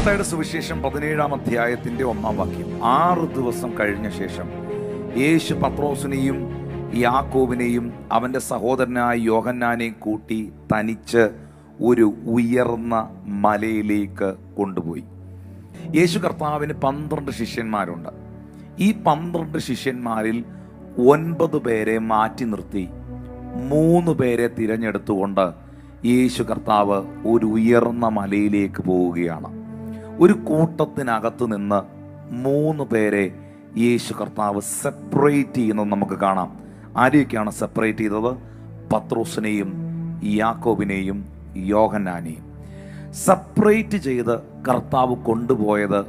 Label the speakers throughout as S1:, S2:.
S1: മത്തായുടെ സുവിശേഷം പതിനേഴാം അധ്യായത്തിന്റെ ഒന്നാം വാക്യം. ആറ് ദിവസം കഴിഞ്ഞ ശേഷം യേശു പത്രോസിനെയും യാക്കോബിനെയും അവന്റെ സഹോദരനായ യോഹന്നാനെയും കൂട്ടി തനിച്ച് ഒരു ഉയർന്ന മലയിലേക്ക് കൊണ്ടുപോയി. യേശു കർത്താവിന് പന്ത്രണ്ട് ശിഷ്യന്മാരുണ്ട്. ഈ പന്ത്രണ്ട് ശിഷ്യന്മാരിൽ ഒൻപത് പേരെ മാറ്റി നിർത്തി മൂന്ന് പേരെ തിരഞ്ഞെടുത്തുകൊണ്ട് യേശു കർത്താവ് ഒരു ഉയർന്ന മലയിലേക്ക് പോവുകയാണ്. ഒരു കൂട്ടത്തിനകത്ത് നിന്ന് മൂന്ന് പേരെ യേശു കർത്താവ് സെപ്പറേറ്റ് ചെയ്യുന്നത് നമുക്ക് കാണാം. ആരെയൊക്കെയാണ് സെപ്പറേറ്റ് ചെയ്തത്? പത്രോസിനെയും യാക്കോബിനെയും യോഹന്നാനെയും. സെപ്പറേറ്റ് ചെയ്ത് കർത്താവ് കൊണ്ടുപോയത്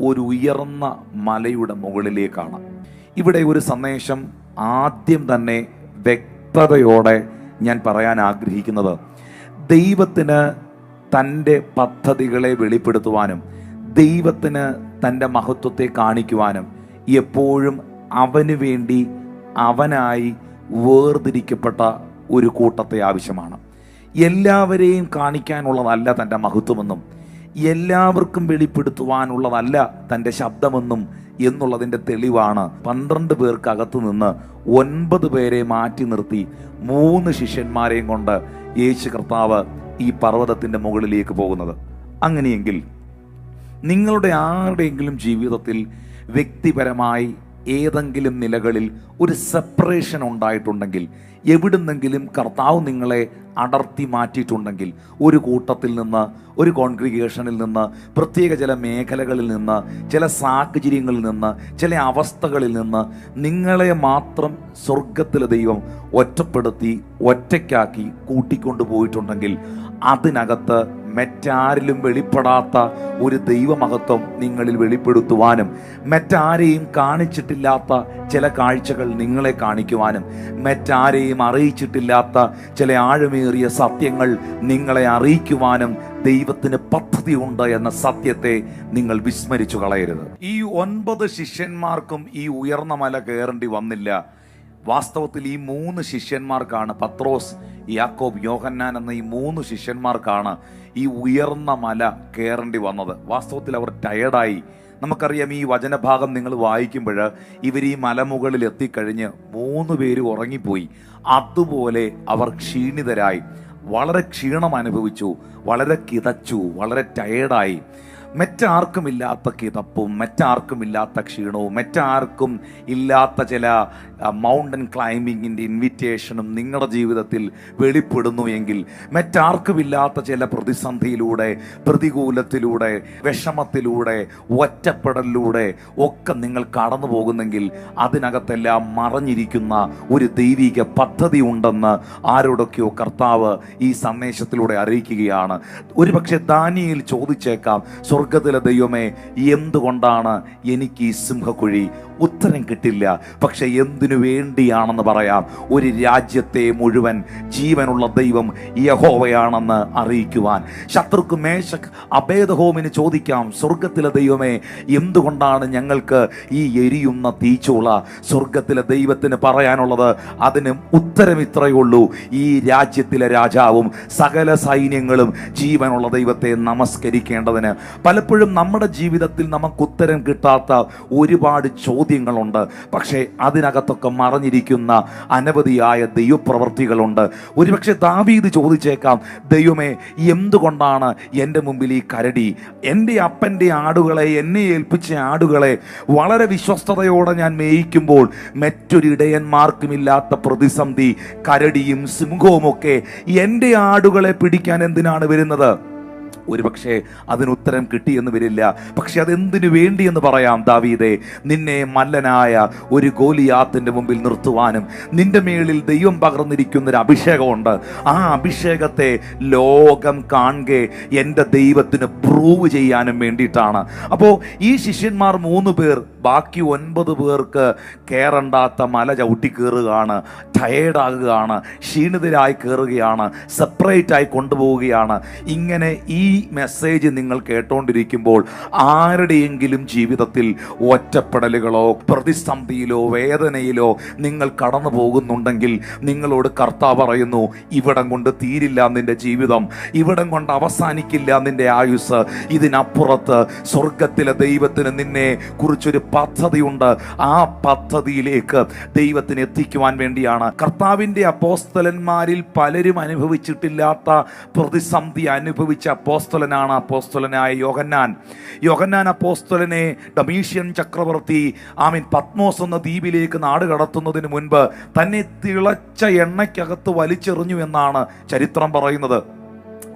S1: ഒരു ഉയർന്ന മലയുടെ മുകളിലേക്കാണ്. ഇവിടെ ഒരു സന്ദേശം ആദ്യം തന്നെ വ്യക്തതയോടെ ഞാൻ പറയാൻ ആഗ്രഹിക്കുന്നത്. ദൈവത്തിന് തന്റെ പദ്ധതികളെ വെളിപ്പെടുത്തുവാനും ദൈവത്തിന് തന്റെ മഹത്വത്തെ കാണിക്കുവാനും എപ്പോഴും അവന് വേണ്ടി അവനായി വേർതിരിക്കപ്പെട്ട ഒരു കൂട്ടത്തെ ആവശ്യമാണ്. എല്ലാവരെയും കാണിക്കാനുള്ളതല്ല തന്റെ മഹത്വമെന്നും എല്ലാവർക്കും വെളിപ്പെടുത്തുവാനുള്ളതല്ല തന്റെ ശബ്ദമെന്നും എന്നുള്ളതിന്റെ തെളിവാണ് പന്ത്രണ്ട് പേർക്കകത്ത് നിന്ന് ഒൻപത് പേരെ മാറ്റി നിർത്തി മൂന്ന് ശിഷ്യന്മാരെയും കൊണ്ട് യേശു കർത്താവ് ഈ പർവതത്തിന്റെ മുകളിലേക്ക് പോകുന്നത്. അങ്ങനെയെങ്കിൽ നിങ്ങളുടെ ആരുടെയെങ്കിലും ജീവിതത്തിൽ വ്യക്തിപരമായി ഏതെങ്കിലും നിലകളിൽ ഒരു സെപ്പറേഷൻ ഉണ്ടായിട്ടുണ്ടെങ്കിൽ എവിടുന്നെങ്കിലും കർത്താവ് നിങ്ങളെ അടർത്തി മാറ്റിയിട്ടുണ്ടെങ്കിൽ ഒരു കൂട്ടത്തിൽ നിന്ന് ഒരു കോൺഗ്രിഗേഷനിൽ നിന്ന് പ്രത്യേക ചില മേഖലകളിൽ നിന്ന് ചില സാഹചര്യങ്ങളിൽ നിന്ന് ചില അവസ്ഥകളിൽ നിന്ന് നിങ്ങളെ മാത്രം സ്വർഗത്തിലെ ദൈവം ഒറ്റപ്പെടുത്തി ഒറ്റയ്ക്കാക്കി കൂട്ടിക്കൊണ്ടു പോയിട്ടുണ്ടെങ്കിൽ അതിനകത്ത് മറ്റാരിലും വെളിപ്പെടാത്ത ഒരു ദൈവമഹത്വം നിങ്ങളിൽ വെളിപ്പെടുത്തുവാനും മറ്റാരെയും കാണിച്ചിട്ടില്ലാത്ത ചില കാഴ്ചകൾ നിങ്ങളെ കാണിക്കുവാനും മറ്റാരെയും അറിയിച്ചിട്ടില്ലാത്ത ചില ആഴമേറിയ സത്യങ്ങൾ നിങ്ങളെ അറിയിക്കുവാനും ദൈവത്തിന് പദ്ധതിയുണ്ട് എന്ന സത്യത്തെ നിങ്ങൾ വിസ്മരിച്ചു കളയരുത്. ഈ ഒൻപത് ശിഷ്യന്മാർക്കും ഈ ഉയർന്ന മല കയറേണ്ടി വന്നില്ല. വാസ്തവത്തിൽ ഈ മൂന്ന് ശിഷ്യന്മാർക്കാണ് പത്രോസ് യാക്കോബ് യോഹന്നാൻ എന്ന ഈ മൂന്ന് ശിഷ്യന്മാർക്കാണ് ഈ ഉയർന്ന മല കയറേണ്ടി വന്നത്. വാസ്തവത്തിൽ അവർ ടയർഡായി നമുക്കറിയാം ഈ വചനഭാഗം നിങ്ങൾ വായിക്കുമ്പോൾ ഇവർ ഈ മലമുകളിൽ എത്തിക്കഴിഞ്ഞ് മൂന്ന് പേര് ഉറങ്ങിപ്പോയി. അതുപോലെ അവർ ക്ഷീണിതരായി. വളരെ ക്ഷീണം അനുഭവിച്ചു. വളരെ കിതച്ചു. വളരെ ടയേർഡായി മറ്റാർക്കുമില്ലാത്ത കിതപ്പും മറ്റാർക്കും ഇല്ലാത്ത ക്ഷീണവും മറ്റാർക്കും ഇല്ലാത്ത ചില മൗണ്ടൻ ക്ലൈമ്പിങ്ങിന്റെ ഇൻവിറ്റേഷനും നിങ്ങളുടെ ജീവിതത്തിൽ വെളിപ്പെടുന്നു എങ്കിൽ മറ്റാർക്കുമില്ലാത്ത ചില പ്രതിസന്ധിയിലൂടെ പ്രതികൂലത്തിലൂടെ വിഷമത്തിലൂടെ ഒറ്റപ്പെടലിലൂടെ ഒക്കെ നിങ്ങൾ കടന്നു പോകുന്നെങ്കിൽ അതിനകത്തെല്ലാം മറഞ്ഞിരിക്കുന്ന ഒരു ദൈവിക പദ്ധതി ഉണ്ടെന്ന് ആരോടൊക്കെയോ കർത്താവ് ഈ സന്ദേശത്തിലൂടെ അറിയിക്കുകയാണ്. ഒരുപക്ഷെ ദാനിയിൽ ചോദിച്ചേക്കാം സ്വർഗത്തിലെ ദൈവമേ എന്തുകൊണ്ടാണ് എനിക്ക് ഈ സിംഹക്കുഴി ഉത്തരം കിട്ടില്ല? പക്ഷെ എന്തിനു വേണ്ടിയാണെന്ന് പറയാം. ഒരു രാജ്യത്തെ മുഴുവൻ ജീവനുള്ള ദൈവം യഹോവയാണെന്ന് അറിയിക്കുവാൻ. ശത്രുക്ക് മേശക് അഭേദഹോമിന് ചോദിക്കാം സ്വർഗത്തിലെ ദൈവമേ എന്തുകൊണ്ടാണ് ഞങ്ങൾക്ക് ഈ എരിയുന്ന തീച്ചൂള സ്വർഗത്തിലെ ദൈവത്തിന് പറയാനുള്ളത്? അതിന് ഉത്തരം ഇത്രയേ ഉള്ളൂ. ഈ രാജ്യത്തിലെ രാജാവും സകല സൈന്യങ്ങളും ജീവനുള്ള ദൈവത്തെ നമസ്കരിക്കേണ്ടതിന്. പലപ്പോഴും നമ്മുടെ ജീവിതത്തിൽ നമുക്ക് ഉത്തരം കിട്ടാത്ത ഒരുപാട് ചോദ്യങ്ങളുണ്ട്. പക്ഷേ അതിനകത്തൊക്കെ മറഞ്ഞിരിക്കുന്ന അനവധിയായ ദൈവപ്രവർത്തികളുണ്ട്. ഒരുപക്ഷെ ദാവീദ് ചോദിച്ചേക്കാം ദൈവമേ എന്തുകൊണ്ടാണ് എന്റെ മുമ്പിൽ ഈ കരടി? എന്റെ അപ്പന്റെ ആടുകളെ എന്നെ ഏൽപ്പിച്ച ആടുകളെ വളരെ വിശ്വസ്തയോടെ ഞാൻ മേയിക്കുമ്പോൾ മറ്റൊരു ഇടയന്മാർക്കുമില്ലാത്ത പ്രതിസന്ധി കരടിയും സിംഹവുമൊക്കെ എന്റെ ആടുകളെ പിടിക്കാൻ എന്തിനാണ് വരുന്നത്? ഒരുപക്ഷെ അതിന് ഉത്തരം കിട്ടിയെന്ന് വരില്ല. പക്ഷെ അതെന്തിനു വേണ്ടിയെന്ന് പറയാം ദാവീദെ. നിന്നെ മല്ലനായ ഒരു ഗോലിയാത്തിന്റെ മുമ്പിൽ നിർത്തുവാനും നിന്റെ മേളിൽ ദൈവം പകർന്നിരിക്കുന്ന ഒരു അഭിഷേകമുണ്ട്. ആ അഭിഷേകത്തെ ലോകം കാണുകെ എന്റെ ദൈവത്തിന് പ്രൂവ് ചെയ്യാനും വേണ്ടിയിട്ടാണ്. അപ്പോൾ ഈ ശിഷ്യന്മാർ മൂന്ന് പേർ ബാക്കി ഒൻപത് പേർക്ക് കയറണ്ടാത്ത മല ചവിട്ടി കയറുകയാണ് ടയേർഡാകുകയാണ് ക്ഷീണിതരായി കയറുകയാണ് സെപ്പറേറ്റ് ആയി കൊണ്ടുപോവുകയാണ്. ഇങ്ങനെ ഈ മെസ്സേജ് നിങ്ങൾ കേട്ടോണ്ടിരിക്കുമ്പോൾ ആരുടെയെങ്കിലും ജീവിതത്തിൽ ഒറ്റപ്പെടലുകളോ പ്രതിസന്ധിയിലോ വേദനയിലോ നിങ്ങൾ കടന്നു പോകുന്നുണ്ടെങ്കിൽ നിങ്ങളോട് കർത്താവ് പറയുന്നു ഇവിടം കൊണ്ട് തീരില്ല നിന്റെ ജീവിതം ഇവിടം കൊണ്ട് അവസാനിക്കില്ല നിന്റെ ആയുസ് ഇതിനപ്പുറത്ത് സ്വർഗത്തിലെ ദൈവത്തിന് നിന്നെ കുറിച്ചൊരു പദ്ധതിയുണ്ട്. ആ പദ്ധതിയിലേക്ക് ദൈവത്തിന് എത്തിക്കുവാൻ വേണ്ടിയാണ്. കർത്താവിന്റെ അപ്പോസ്തലന്മാരിൽ പലരും അനുഭവിച്ചിട്ടില്ലാത്ത പ്രതിസന്ധി അനുഭവിച്ച അപ്പോസ്തലനാണ് അപ്പോസ്തലനായ യോഹന്നാൻ. യോഹന്നാൻ അപ്പോസ്തലനെ ഡമീഷ്യൻ ചക്രവർത്തി ആമീൻ പത്മോസ് എന്ന ദ്വീപിലേക്ക് നാട് കടത്തുന്നതിന് മുൻപ് തന്നെ തിളച്ച എണ്ണയ്ക്കകത്ത് വലിച്ചെറിഞ്ഞു എന്നാണ് ചരിത്രം പറയുന്നത്.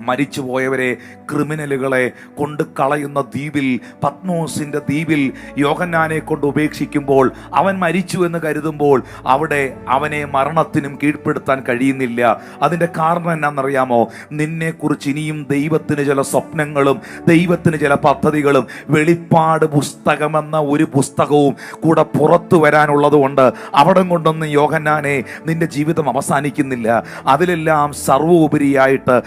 S1: മരിച്ചുപോയവരെ ക്രിമിനലുകളെ കൊണ്ട് കളയുന്ന ദ്വീപിൽ പത്മോസിന്റെ ദ്വീപിൽ യോഗന്നാനെ കൊണ്ട് ഉപേക്ഷിക്കുമ്പോൾ അവൻ മരിച്ചു എന്ന് കരുതുമ്പോൾ അവിടെ അവനെ മരണത്തിനും കീഴ്പ്പെടുത്താൻ കഴിയുന്നില്ല. അതിന്റെ കാരണം എന്നാണെന്നറിയാമോ? നിന്നെക്കുറിച്ച് ഇനിയും ദൈവത്തിന് ചില സ്വപ്നങ്ങളും ദൈവത്തിന് ചില പദ്ധതികളും വെളിപ്പാട് പുസ്തകമെന്ന ഒരു പുസ്തകവും കൂടെ പുറത്തു വരാനുള്ളത് കൊണ്ട് അവിടെ കൊണ്ടൊന്നും യോഗന്നാനെ നിന്റെ ജീവിതം അവസാനിക്കുന്നില്ല. അതിലെല്ലാം സർവോപരിയായിട്ട്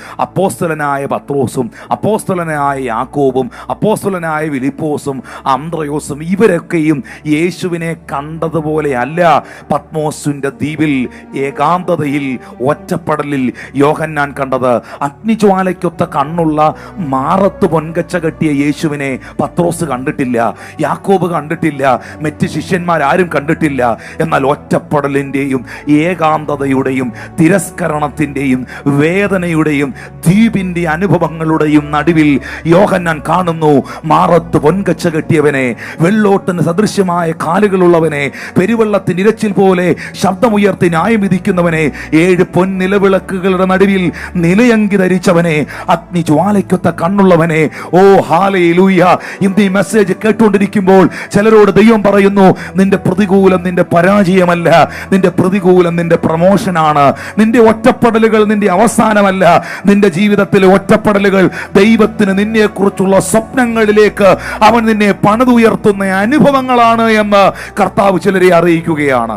S1: അപ്പോസ്തലനായ പത്രോസും അപ്പോസ്തലനായ യാക്കോബും അപ്പോസ്തലനായ വിലിപ്പോസും അന്ത്രയോസും ഇവരൊക്കെയും യേശുവിനെ കണ്ടതുപോലെ അല്ല പത്മോസിന്റെ ദ്വീപിൽ ഏകാന്തതയിൽ ഒറ്റപ്പെടലിൽ യോഹന്നാൻ കണ്ടത്. അഗ്നിജ്വാലയ്ക്കൊത്ത കണ്ണുള്ള മാറത്ത് പൊൻകച്ച കെട്ടിയ യേശുവിനെ പത്രോസ് കണ്ടിട്ടില്ല യാക്കോബ് കണ്ടിട്ടില്ല മറ്റ് ശിഷ്യന്മാരാരും കണ്ടിട്ടില്ല. എന്നാൽ ഒറ്റപ്പെടലിന്റെയും ഏകാന്തതയുടെയും തിരസ്കരണത്തിന്റെയും വേദനയുടെയും ദ്വീപിന്റെ അനുഭവങ്ങളുടെയും നടുവിൽ യോഹന്നാൻ കാണുന്നു മാറത്ത് പൊൻകച്ച കെട്ടിയവനെ വെള്ളോട്ടിന് സദൃശ്യമായ കാലുകളുള്ളവനെ പെരുവെള്ളത്തിന് ഇരച്ചിൽ പോലെ ശബ്ദമുയർത്തി ന്യായം വിധിക്കുന്നവനെ ഏഴ് പൊൻനിലവിളക്കുകളുടെ നടുവിൽ നിലയങ്കി ധരിച്ചവനെ അഗ്നി ജ്വാലയ്ക്കൊത്ത കണ്ണുള്ളവനെ. ഓ ഹാലേ ലൂയ ഇന്ന് ഈ മെസ്സേജ് കേട്ടുകൊണ്ടിരിക്കുമ്പോൾ ചിലരോട് ദൈവം പറയുന്നു നിന്റെ പ്രതികൂലം നിന്റെ പരാജയമല്ല നിന്റെ പ്രതികൂലം നിന്റെ പ്രമോഷനാണ് നിന്റെ ഒറ്റപ്പെടലുകൾ നിന്റെ അവസാനമല്ല നിന്റെ ജീവിതത്തിലെ ഒറ്റപ്പെടലുകൾ ദൈവത്തിന് നിന്നെക്കുറിച്ചുള്ള സ്വപ്നങ്ങളിലേക്ക് അവൻ നിന്നെ പണിതുയർത്തുന്ന അനുഭവങ്ങളാണ് എന്ന് കർത്താവ് ചിലരെ അറിയിക്കുകയാണ്.